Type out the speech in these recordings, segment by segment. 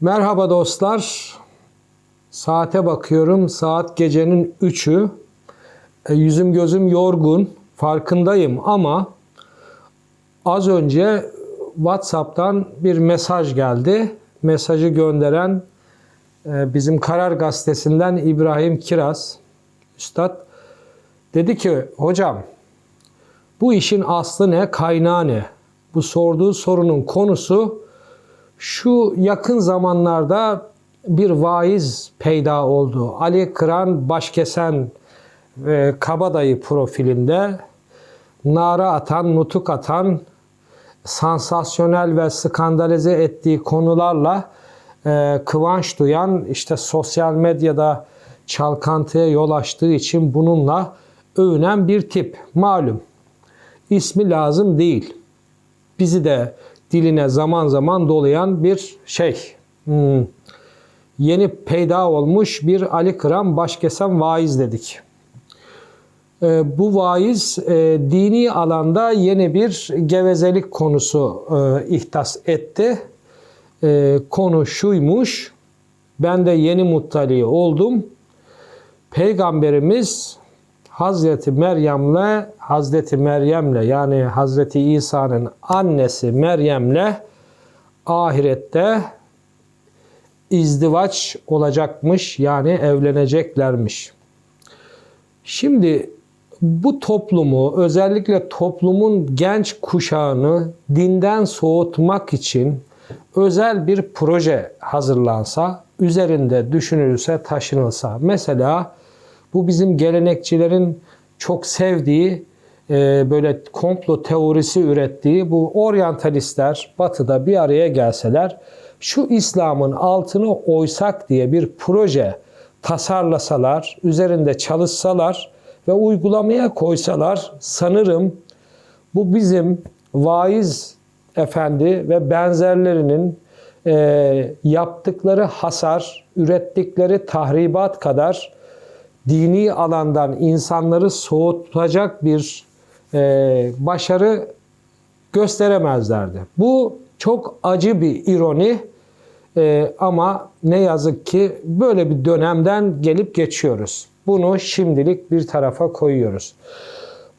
Merhaba dostlar. Saate bakıyorum. Saat gecenin 3'ü. E, yüzüm gözüm yorgun. Farkındayım ama az önce WhatsApp'tan bir mesaj geldi. Mesajı gönderen e, bizim Karar Gazetesi'nden İbrahim Kiraz. Üstad dedi ki hocam bu işin aslı ne, kaynağı ne? Bu sorduğu sorunun konusu şu yakın zamanlarda bir vaiz peyda oldu. Ali Kıran Başkesen e, Kabadayı profilinde nara atan, nutuk atan, sansasyonel ve skandalize ettiği konularla e, kıvanç duyan, işte sosyal medyada çalkantıya yol açtığı için bununla övünen bir tip. Malum. İsmi lazım değil. Bizi de diline zaman zaman dolayan bir şey. Hmm. Yeni peyda olmuş bir Ali Kıran Başkesen vaiz dedik. E, bu vaiz e, dini alanda yeni bir gevezelik konusu e, ihtas etti. E, konu şuymuş, ben de yeni muttali oldum. Peygamberimiz Hazreti Meryem'le Hazreti Meryem'le yani Hazreti İsa'nın annesi Meryem'le ahirette izdivaç olacakmış yani evleneceklermiş. Şimdi bu toplumu özellikle toplumun genç kuşağını dinden soğutmak için özel bir proje hazırlansa, üzerinde düşünülse, taşınılsa. Mesela bu bizim gelenekçilerin çok sevdiği, e, böyle komplo teorisi ürettiği bu oryantalistler batıda bir araya gelseler, şu İslam'ın altını oysak diye bir proje tasarlasalar, üzerinde çalışsalar ve uygulamaya koysalar sanırım bu bizim vaiz efendi ve benzerlerinin e, yaptıkları hasar, ürettikleri tahribat kadar dini alandan insanları soğutacak bir e, başarı gösteremezlerdi. Bu çok acı bir ironi e, ama ne yazık ki böyle bir dönemden gelip geçiyoruz. Bunu şimdilik bir tarafa koyuyoruz.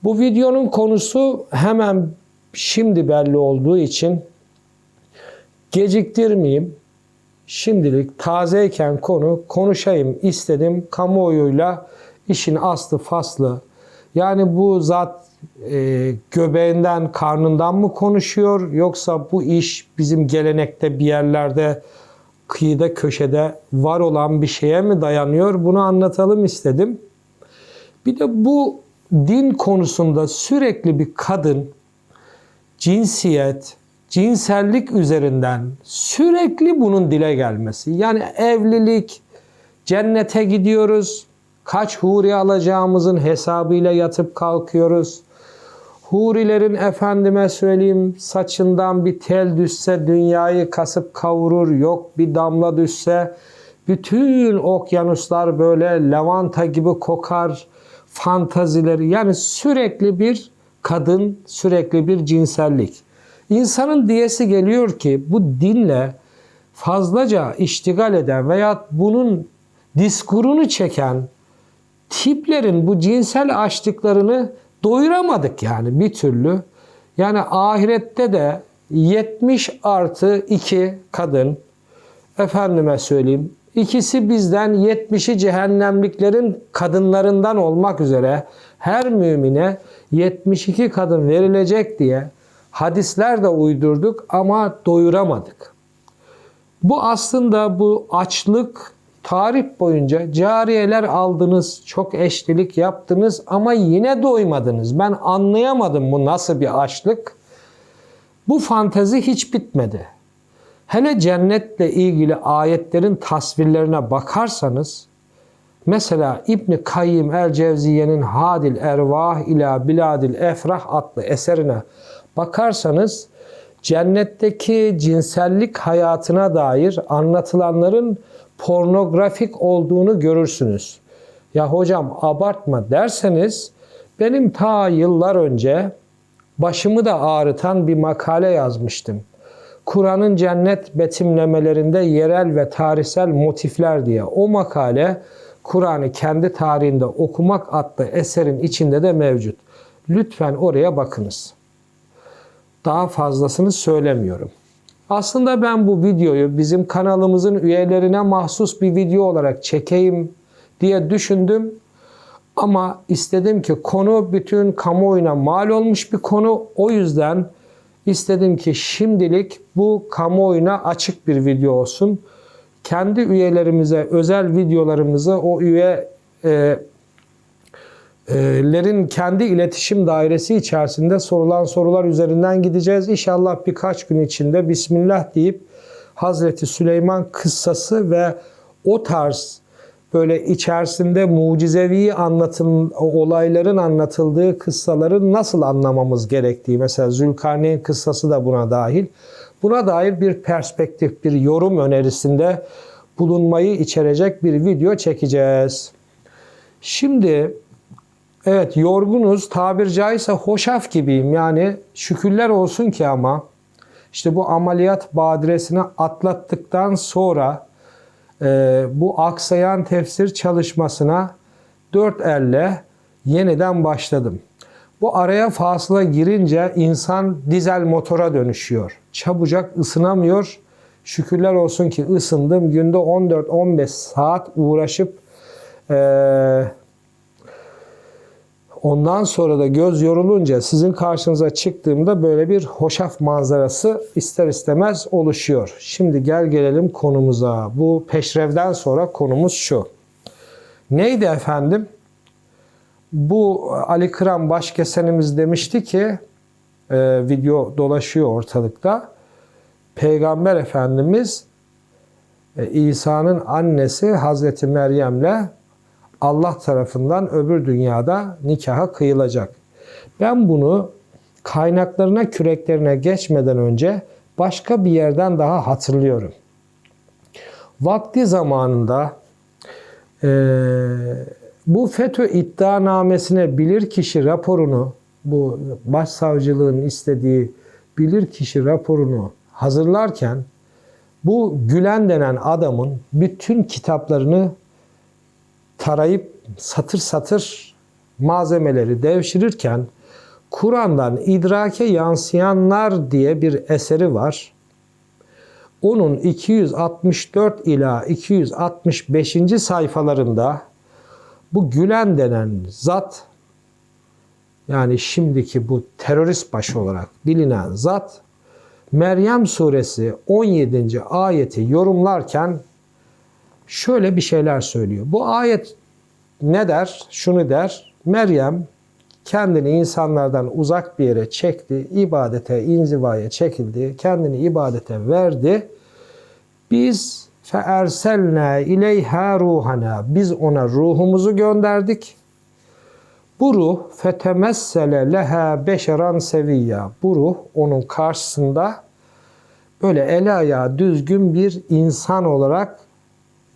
Bu videonun konusu hemen şimdi belli olduğu için geciktirmeyeyim. Şimdilik tazeyken konu konuşayım istedim. Kamuoyuyla işin aslı faslı. Yani bu zat e, göbeğinden, karnından mı konuşuyor yoksa bu iş bizim gelenekte bir yerlerde kıyıda köşede var olan bir şeye mi dayanıyor? Bunu anlatalım istedim. Bir de bu din konusunda sürekli bir kadın cinsiyet, cinsellik üzerinden sürekli bunun dile gelmesi. Yani evlilik, cennete gidiyoruz, kaç huri alacağımızın hesabıyla yatıp kalkıyoruz. Hurilerin efendime söyleyeyim saçından bir tel düşse dünyayı kasıp kavurur. Yok bir damla düşse bütün okyanuslar böyle lavanta gibi kokar. Fantazileri yani sürekli bir kadın, sürekli bir cinsellik. İnsanın diyesi geliyor ki bu dinle fazlaca iştigal eden veya bunun diskurunu çeken tiplerin bu cinsel açlıklarını doyuramadık yani bir türlü. Yani ahirette de 70 artı 2 kadın efendime söyleyeyim ikisi bizden 70'i cehennemliklerin kadınlarından olmak üzere her mümine 72 kadın verilecek diye hadisler de uydurduk ama doyuramadık. Bu aslında bu açlık tarih boyunca cariyeler aldınız, çok eşlilik yaptınız ama yine doymadınız. Ben anlayamadım bu nasıl bir açlık. Bu fantezi hiç bitmedi. Hele cennetle ilgili ayetlerin tasvirlerine bakarsanız, mesela İbn Kayyim el Cevziye'nin Hadil Ervah ila Biladil Efrah adlı eserine bakarsanız, cennetteki cinsellik hayatına dair anlatılanların pornografik olduğunu görürsünüz. Ya hocam abartma derseniz benim ta yıllar önce başımı da ağrıtan bir makale yazmıştım. Kur'an'ın cennet betimlemelerinde yerel ve tarihsel motifler diye o makale Kur'an'ı kendi tarihinde okumak adlı eserin içinde de mevcut. Lütfen oraya bakınız. Daha fazlasını söylemiyorum. Aslında ben bu videoyu bizim kanalımızın üyelerine mahsus bir video olarak çekeyim diye düşündüm. Ama istedim ki konu bütün kamuoyuna mal olmuş bir konu. O yüzden istedim ki şimdilik bu kamuoyuna açık bir video olsun. Kendi üyelerimize özel videolarımızı o üye e, lerin kendi iletişim dairesi içerisinde sorulan sorular üzerinden gideceğiz. İnşallah birkaç gün içinde Bismillah deyip Hazreti Süleyman kıssası ve o tarz böyle içerisinde mucizevi anlatım olayların anlatıldığı kıssaları nasıl anlamamız gerektiği mesela Zülkarneyn kıssası da buna dahil. Buna dair bir perspektif, bir yorum önerisinde bulunmayı içerecek bir video çekeceğiz. Şimdi evet yorgunuz tabir caizse hoşaf gibiyim yani şükürler olsun ki ama işte bu ameliyat badiresini atlattıktan sonra e, bu aksayan tefsir çalışmasına dört elle yeniden başladım. Bu araya fasıla girince insan dizel motora dönüşüyor. Çabucak ısınamıyor. Şükürler olsun ki ısındım. Günde 14-15 saat uğraşıp e, ondan sonra da göz yorulunca sizin karşınıza çıktığımda böyle bir hoşaf manzarası ister istemez oluşuyor. Şimdi gel gelelim konumuza. Bu peşrevden sonra konumuz şu. Neydi efendim? Bu Ali Kıran başkesenimiz demişti ki e, video dolaşıyor ortalıkta. Peygamber Efendimiz e, İsa'nın annesi Hazreti Meryem'le Allah tarafından öbür dünyada nikaha kıyılacak. Ben bunu kaynaklarına, küreklerine geçmeden önce başka bir yerden daha hatırlıyorum. Vakti zamanında e, bu FETÖ iddianamesine bilirkişi raporunu, bu başsavcılığın istediği bilirkişi raporunu hazırlarken bu Gülen denen adamın bütün kitaplarını tarayıp satır satır malzemeleri devşirirken Kur'an'dan idrake yansıyanlar diye bir eseri var. Onun 264 ila 265. sayfalarında bu Gülen denen zat yani şimdiki bu terörist başı olarak bilinen zat Meryem suresi 17. ayeti yorumlarken şöyle bir şeyler söylüyor. Bu ayet ne der? Şunu der. Meryem kendini insanlardan uzak bir yere çekti, ibadete, inzivaya çekildi, kendini ibadete verdi. Biz feerselna ileyha ruhana. Biz ona ruhumuzu gönderdik. Bu ruh fetemessele leha beşeran seviyya. Bu ruh onun karşısında böyle ele ayağı düzgün bir insan olarak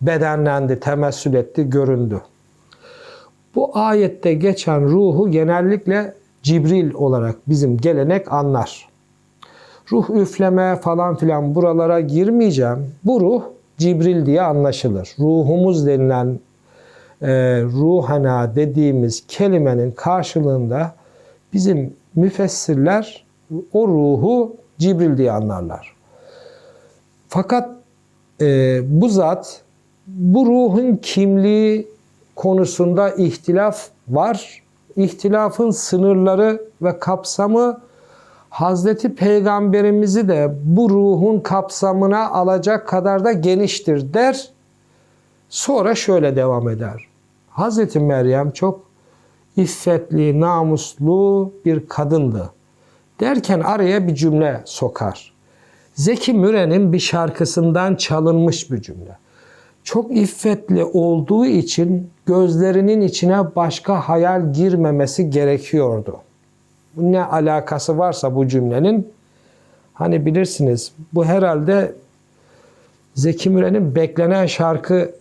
bedenlendi, temessül etti, göründü. Bu ayette geçen ruhu genellikle Cibril olarak bizim gelenek anlar. Ruh üfleme falan filan buralara girmeyeceğim. Bu ruh Cibril diye anlaşılır. Ruhumuz denilen e, ruhana dediğimiz kelimenin karşılığında bizim müfessirler o ruhu Cibril diye anlarlar. Fakat e, bu zat bu ruhun kimliği konusunda ihtilaf var. İhtilafın sınırları ve kapsamı Hazreti Peygamberimizi de bu ruhun kapsamına alacak kadar da geniştir der. Sonra şöyle devam eder. Hazreti Meryem çok iffetli, namuslu bir kadındı. Derken araya bir cümle sokar. Zeki Müren'in bir şarkısından çalınmış bir cümle çok iffetli olduğu için gözlerinin içine başka hayal girmemesi gerekiyordu. Ne alakası varsa bu cümlenin hani bilirsiniz bu herhalde Zeki Müren'in beklenen şarkı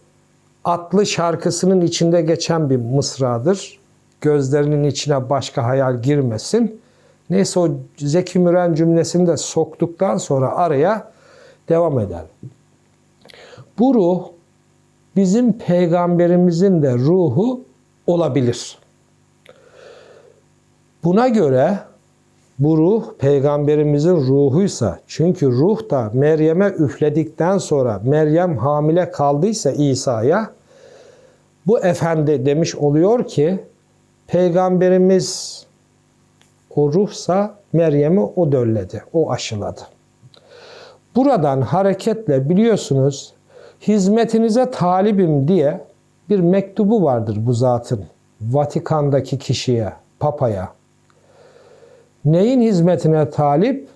atlı şarkısının içinde geçen bir mısradır. Gözlerinin içine başka hayal girmesin. Neyse o Zeki Müren cümlesini de soktuktan sonra araya devam eder. Bu ruh bizim peygamberimizin de ruhu olabilir. Buna göre bu ruh peygamberimizin ruhuysa çünkü ruh da Meryem'e üfledikten sonra Meryem hamile kaldıysa İsa'ya bu efendi demiş oluyor ki peygamberimiz o ruhsa Meryem'i o dölledi, o aşıladı. Buradan hareketle biliyorsunuz hizmetinize talibim diye bir mektubu vardır bu zatın. Vatikan'daki kişiye, papaya. Neyin hizmetine talip?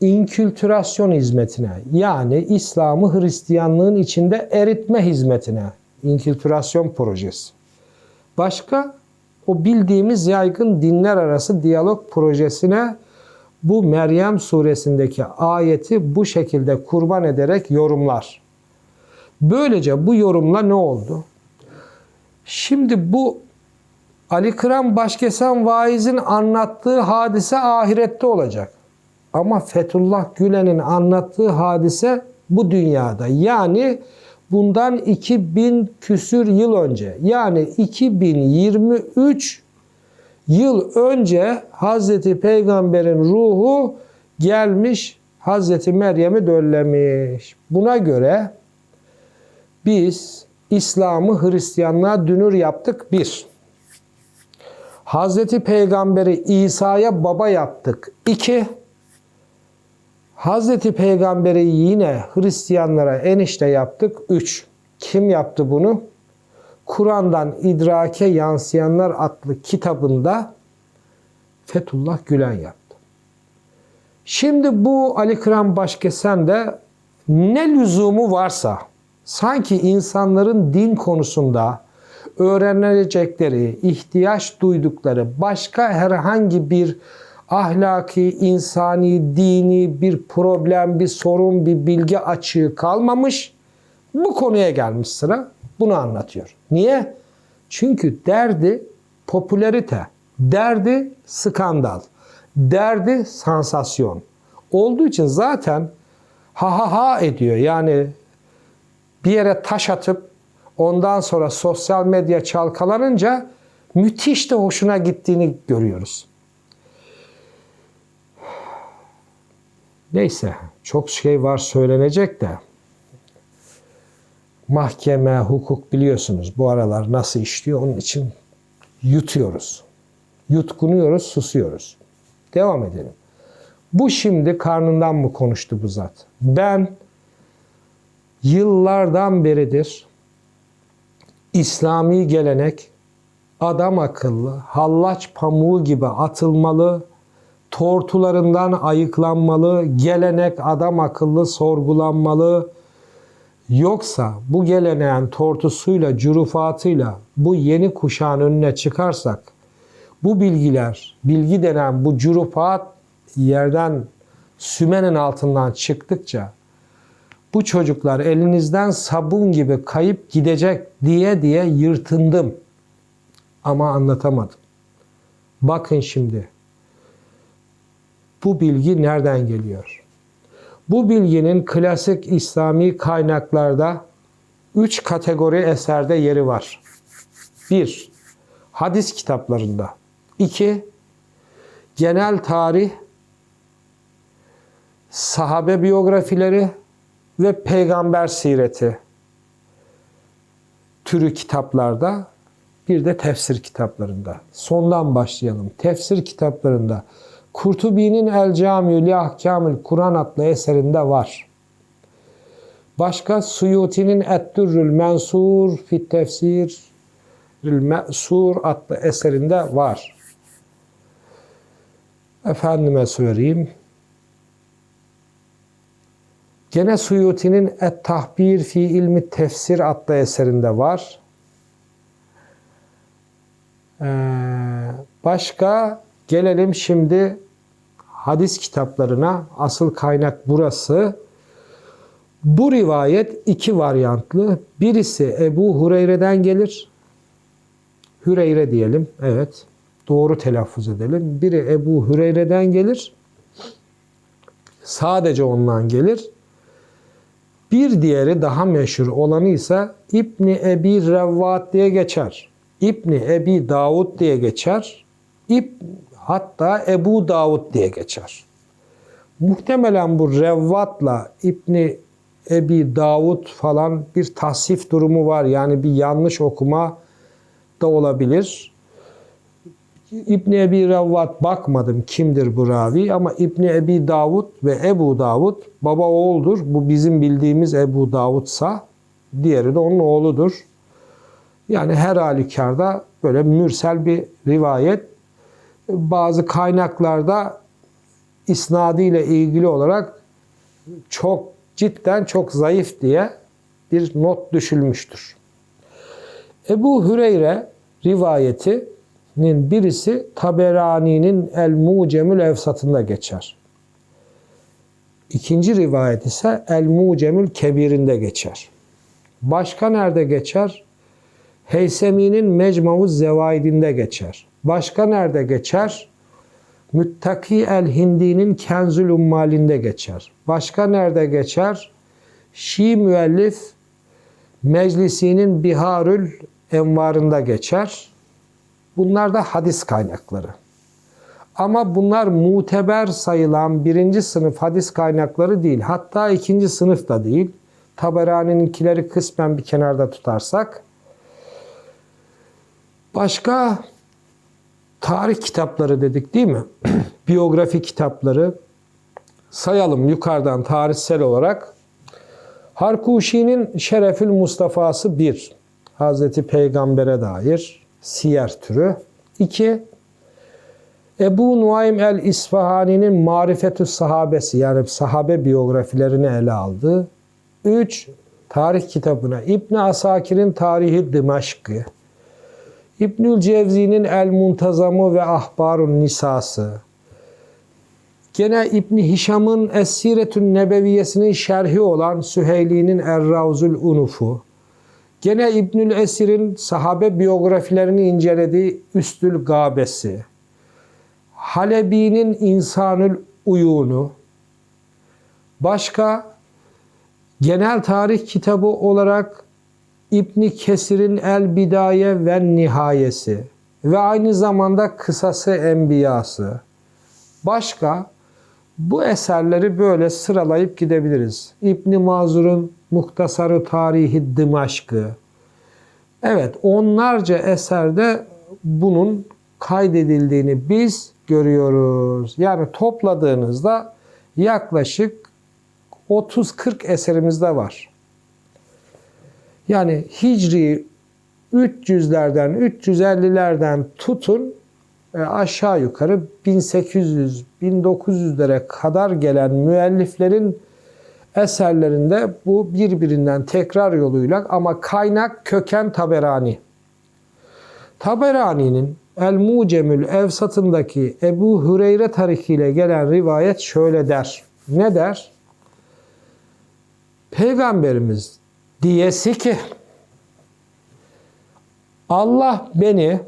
İnkültürasyon hizmetine. Yani İslam'ı Hristiyanlığın içinde eritme hizmetine. İnkültürasyon projesi. Başka? O bildiğimiz yaygın dinler arası diyalog projesine bu Meryem suresindeki ayeti bu şekilde kurban ederek yorumlar. Böylece bu yorumla ne oldu? Şimdi bu Ali Kıran Başkesen vaizin anlattığı hadise ahirette olacak. Ama Fethullah Gülen'in anlattığı hadise bu dünyada. Yani bundan 2000 küsür yıl önce yani 2023 yıl önce Hazreti Peygamber'in ruhu gelmiş Hazreti Meryem'i döllemiş. Buna göre biz İslam'ı Hristiyanlığa dünür yaptık bir. Hazreti Peygamber'i İsa'ya baba yaptık. İki. Hazreti Peygamber'i yine Hristiyanlara enişte yaptık. Üç. Kim yaptı bunu? Kur'an'dan idrake yansıyanlar adlı kitabında Fethullah Gülen yaptı. Şimdi bu Ali Kıran Başkesen de ne lüzumu varsa sanki insanların din konusunda öğrenecekleri, ihtiyaç duydukları başka herhangi bir ahlaki, insani, dini bir problem, bir sorun, bir bilgi açığı kalmamış. Bu konuya gelmiş sıra. Bunu anlatıyor. Niye? Çünkü derdi popülerite, derdi skandal, derdi sansasyon. Olduğu için zaten ha ha ha ediyor. Yani bir yere taş atıp ondan sonra sosyal medya çalkalanınca müthiş de hoşuna gittiğini görüyoruz. Neyse çok şey var söylenecek de mahkeme, hukuk biliyorsunuz bu aralar nasıl işliyor onun için yutuyoruz. Yutkunuyoruz, susuyoruz. Devam edelim. Bu şimdi karnından mı konuştu bu zat? Ben yıllardan beridir İslami gelenek adam akıllı, hallaç pamuğu gibi atılmalı, tortularından ayıklanmalı, gelenek adam akıllı sorgulanmalı. Yoksa bu geleneğin tortusuyla, cürufatıyla bu yeni kuşağın önüne çıkarsak, bu bilgiler, bilgi denen bu cürufat yerden sümenin altından çıktıkça bu çocuklar elinizden sabun gibi kayıp gidecek diye diye yırtındım. Ama anlatamadım. Bakın şimdi. Bu bilgi nereden geliyor? Bu bilginin klasik İslami kaynaklarda üç kategori eserde yeri var. Bir, hadis kitaplarında. İki, genel tarih, sahabe biyografileri ve peygamber sireti türü kitaplarda bir de tefsir kitaplarında. Sondan başlayalım. Tefsir kitaplarında Kurtubi'nin El Camiü li Ahkamül Kur'an adlı eserinde var. Başka Suyuti'nin Ettürrül Mensur fi Tefsir Me'sur adlı eserinde var. Efendime söyleyeyim. Gene Suyuti'nin Et-Tahbir fi ilmi tefsir adlı eserinde var. Ee, başka gelelim şimdi hadis kitaplarına. Asıl kaynak burası. Bu rivayet iki varyantlı. Birisi Ebu Hureyre'den gelir. Hüreyre diyelim. Evet. doğru telaffuz edelim. Biri Ebu Hüreyre'den gelir. Sadece ondan gelir. Bir diğeri daha meşhur olanı ise İbni Ebi Revvat diye geçer. İbni Ebi Davud diye geçer. İb, hatta Ebu Davud diye geçer. Muhtemelen bu Revvat'la İbni Ebi Davud falan bir tasif durumu var. Yani bir yanlış okuma da olabilir. İbni Ebi Revvat bakmadım kimdir bu ravi ama İbni Ebi Davud ve Ebu Davud baba oğuldur. Bu bizim bildiğimiz Ebu Davudsa diğeri de onun oğludur. Yani her halükarda böyle mürsel bir rivayet. Bazı kaynaklarda isnadı ile ilgili olarak çok cidden çok zayıf diye bir not düşülmüştür. Ebu Hüreyre rivayetinin birisi Taberani'nin El Mucemül Evsat'ında geçer. İkinci rivayet ise El Mucemül Kebir'inde geçer. Başka nerede geçer? Heysemi'nin Mecmavuz Zevaidinde geçer. Başka nerede geçer? Müttaki el-Hindi'nin Kenzül Ummalinde geçer. Başka nerede geçer? Şii müellif Meclisi'nin Biharül Envarında geçer. Bunlar da hadis kaynakları. Ama bunlar muteber sayılan birinci sınıf hadis kaynakları değil. Hatta ikinci sınıf da değil. Taberani'ninkileri kısmen bir kenarda tutarsak. Başka tarih kitapları dedik değil mi? Biyografi kitapları sayalım yukarıdan tarihsel olarak. Harkuşi'nin Şerefül Mustafa'sı 1. Hazreti Peygamber'e dair siyer türü. 2. Ebu Nuaym el-İsfahani'nin Marifetü Sahabesi yani sahabe biyografilerini ele aldı. 3. Tarih kitabına İbn Asakir'in Tarihi Dimaşk'ı. İbnül Cevzi'nin El Muntazamı ve Ahbarun Nisası. Gene İbn Hişam'ın Es-Siretün Nebeviyesinin şerhi olan Süheyli'nin Er-Ravzul Unufu. Gene İbnül Esir'in sahabe biyografilerini incelediği Üstül Gabesi. Halebi'nin İnsanül Uyunu. Başka genel tarih kitabı olarak İbni Kesir'in El Bidaye ve Nihayesi ve aynı zamanda Kısası Enbiyası. Başka bu eserleri böyle sıralayıp gidebiliriz. İbni Mazur'un Muhtasarı Tarihi Dimaşkı. Evet onlarca eserde bunun kaydedildiğini biz görüyoruz. Yani topladığınızda yaklaşık 30-40 eserimizde var. Yani Hicri 300'lerden 350'lerden tutun e, aşağı yukarı 1800-1900'lere kadar gelen müelliflerin eserlerinde bu birbirinden tekrar yoluyla ama kaynak köken Taberani. Taberani'nin El Mucemül Evsat'ındaki Ebu Hüreyre tarihiyle gelen rivayet şöyle der. Ne der? Peygamberimiz diyesi ki Allah beni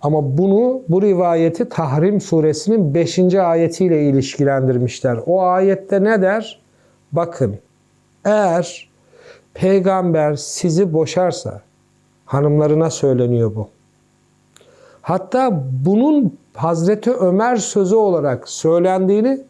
ama bunu bu rivayeti Tahrim suresinin 5. ayetiyle ilişkilendirmişler. O ayette ne der? Bakın eğer peygamber sizi boşarsa hanımlarına söyleniyor bu. Hatta bunun Hazreti Ömer sözü olarak söylendiğini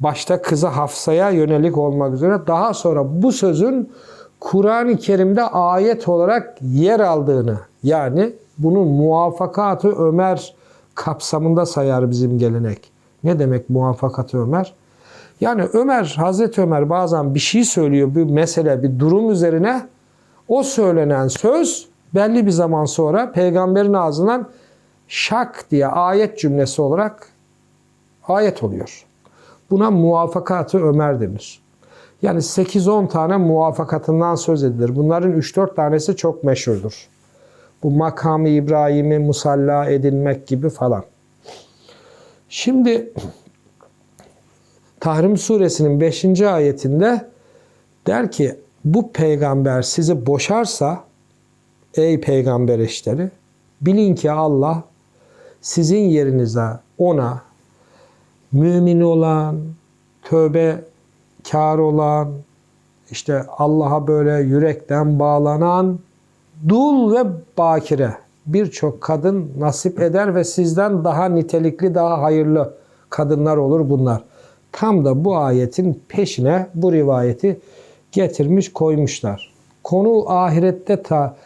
başta kızı Hafsa'ya yönelik olmak üzere daha sonra bu sözün Kur'an-ı Kerim'de ayet olarak yer aldığını yani bunun muvafakatı Ömer kapsamında sayar bizim gelenek. Ne demek muvafakatı Ömer? Yani Ömer, Hazreti Ömer bazen bir şey söylüyor, bir mesele, bir durum üzerine o söylenen söz belli bir zaman sonra peygamberin ağzından şak diye ayet cümlesi olarak ayet oluyor. Buna muvafakatı Ömer denir. Yani 8-10 tane muvafakatından söz edilir. Bunların 3-4 tanesi çok meşhurdur. Bu makamı İbrahim'i musalla edinmek gibi falan. Şimdi Tahrim suresinin 5. ayetinde der ki bu peygamber sizi boşarsa ey peygamber eşleri bilin ki Allah sizin yerinize ona mümin olan, tövbe kar olan, işte Allah'a böyle yürekten bağlanan dul ve bakire birçok kadın nasip eder ve sizden daha nitelikli, daha hayırlı kadınlar olur bunlar. Tam da bu ayetin peşine bu rivayeti getirmiş koymuşlar. Konu ahirette ta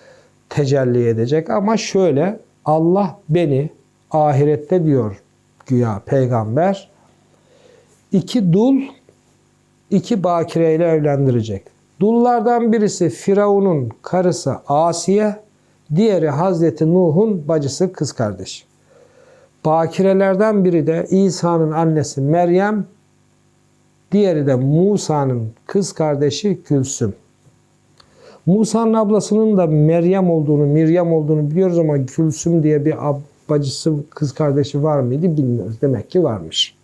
tecelli edecek ama şöyle Allah beni ahirette diyor güya peygamber iki dul iki bakireyle evlendirecek. Dullardan birisi Firavun'un karısı Asiye, diğeri Hazreti Nuh'un bacısı kız kardeşi. Bakirelerden biri de İsa'nın annesi Meryem, diğeri de Musa'nın kız kardeşi Gülsüm. Musa'nın ablasının da Meryem olduğunu, Miryam olduğunu biliyoruz ama Gülsüm diye bir bacısı, kız kardeşi var mıydı bilmiyoruz. Demek ki varmış.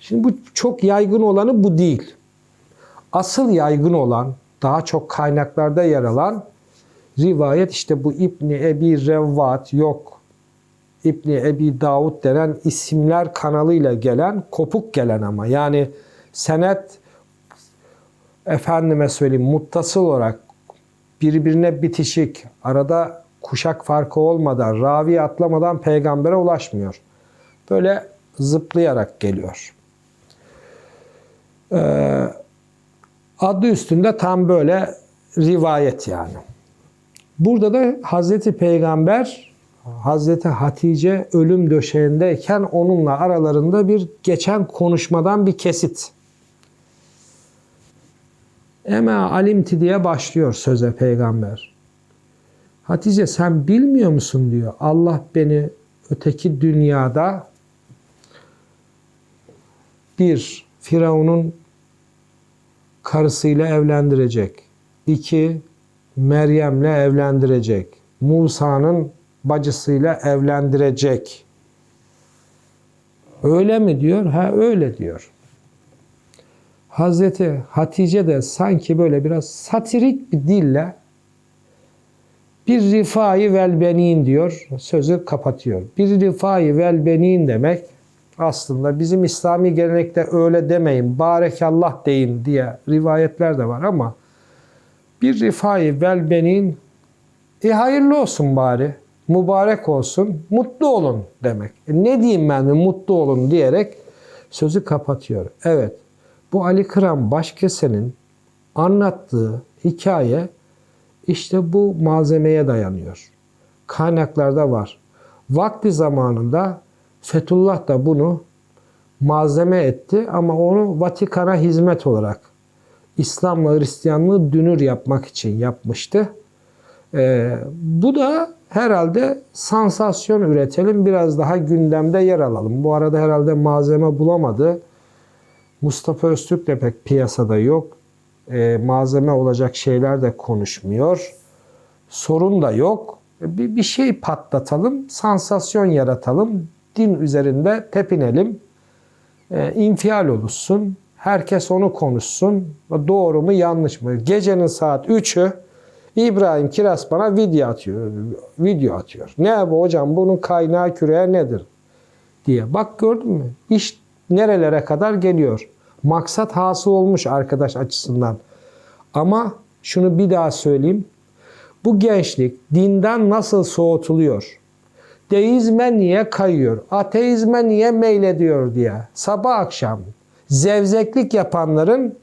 Şimdi bu çok yaygın olanı bu değil. Asıl yaygın olan, daha çok kaynaklarda yer alan rivayet işte bu İbni Ebi Revvat yok. İbni Ebi Davud denen isimler kanalıyla gelen, kopuk gelen ama yani senet efendime söyleyeyim muttasıl olarak birbirine bitişik, arada kuşak farkı olmadan, ravi atlamadan peygambere ulaşmıyor. Böyle zıplayarak geliyor. Ee, adı üstünde tam böyle rivayet yani. Burada da Hazreti Peygamber Hazreti Hatice ölüm döşeğindeyken onunla aralarında bir geçen konuşmadan bir kesit. Eme alimti diye başlıyor söze peygamber. Hatice sen bilmiyor musun diyor. Allah beni öteki dünyada bir Firavun'un karısıyla evlendirecek. İki Meryem'le evlendirecek. Musa'nın bacısıyla evlendirecek. Öyle mi diyor? Ha öyle diyor. Hazreti Hatice de sanki böyle biraz satirik bir dille bir rifai velbenin diyor, sözü kapatıyor. Bir rifai velbenin demek aslında bizim İslami gelenekte öyle demeyin, barekallah deyin diye rivayetler de var ama bir rifai velbenin e hayırlı olsun bari, mübarek olsun, mutlu olun demek. E ne diyeyim ben mutlu olun diyerek sözü kapatıyor. Evet, bu Ali Kıran Başkesen'in anlattığı hikaye işte bu malzemeye dayanıyor. Kaynaklarda var. Vakti zamanında Fethullah da bunu malzeme etti ama onu Vatikan'a hizmet olarak İslam'la Hristiyanlığı dünür yapmak için yapmıştı. Ee, bu da herhalde sansasyon üretelim, biraz daha gündemde yer alalım. Bu arada herhalde malzeme bulamadı. Mustafa Öztürk de pek piyasada yok. Ee, malzeme olacak şeyler de konuşmuyor. Sorun da yok. Bir, bir şey patlatalım, sansasyon yaratalım, din üzerinde tepinelim, e, infial oluşsun, herkes onu konuşsun, doğru mu yanlış mı? Gecenin saat 3'ü İbrahim Kiras bana video atıyor, video atıyor. Ne bu hocam bunun kaynağı küreği nedir? diye. Bak gördün mü? İş nerelere kadar geliyor. Maksat hasıl olmuş arkadaş açısından. Ama şunu bir daha söyleyeyim. Bu gençlik dinden nasıl soğutuluyor? Deizme niye kayıyor? Ateizme niye meylediyor diye. Sabah akşam zevzeklik yapanların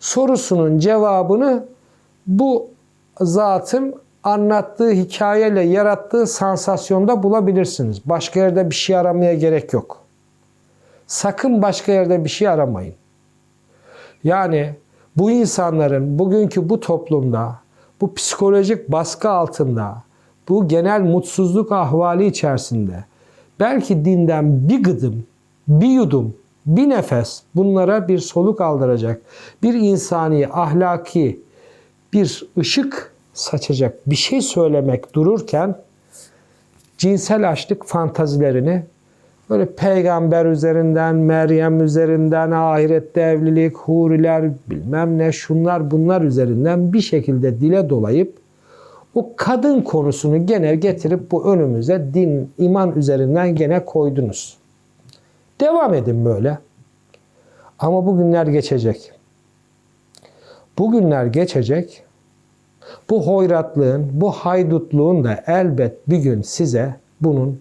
sorusunun cevabını bu zatın anlattığı hikayeyle yarattığı sansasyonda bulabilirsiniz. Başka yerde bir şey aramaya gerek yok. Sakın başka yerde bir şey aramayın. Yani bu insanların bugünkü bu toplumda, bu psikolojik baskı altında, bu genel mutsuzluk ahvali içerisinde belki dinden bir gıdım, bir yudum, bir nefes bunlara bir soluk aldıracak, bir insani, ahlaki bir ışık saçacak bir şey söylemek dururken cinsel açlık fantazilerini böyle peygamber üzerinden, Meryem üzerinden, ahirette evlilik, huriler, bilmem ne şunlar bunlar üzerinden bir şekilde dile dolayıp O kadın konusunu gene getirip bu önümüze din, iman üzerinden gene koydunuz. Devam edin böyle. Ama bu günler geçecek. Bu günler geçecek. Bu hoyratlığın, bu haydutluğun da elbet bir gün size bunun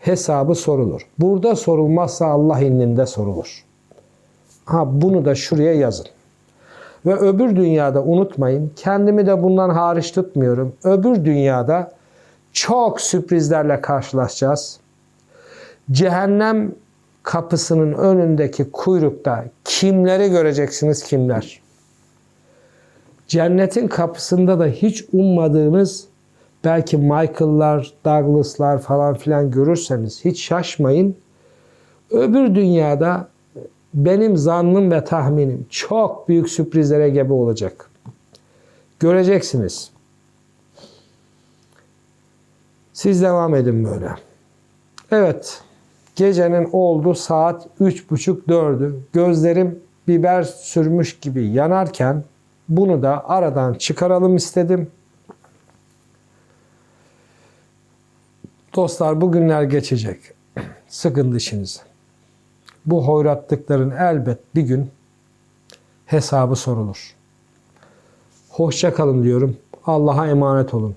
hesabı sorulur. Burada sorulmazsa Allah indinde sorulur. Ha bunu da şuraya yazın. Ve öbür dünyada unutmayın, kendimi de bundan hariç tutmuyorum. Öbür dünyada çok sürprizlerle karşılaşacağız. Cehennem kapısının önündeki kuyrukta kimleri göreceksiniz kimler? Cennetin kapısında da hiç ummadığınız belki Michael'lar, Douglas'lar falan filan görürseniz hiç şaşmayın. Öbür dünyada benim zannım ve tahminim çok büyük sürprizlere gebe olacak. Göreceksiniz. Siz devam edin böyle. Evet. Gecenin oldu saat üç buçuk dördü. Gözlerim biber sürmüş gibi yanarken bunu da aradan çıkaralım istedim. Dostlar bugünler geçecek. Sıkın dişinizi. Bu hoyratlıkların elbet bir gün hesabı sorulur. Hoşça kalın diyorum. Allah'a emanet olun.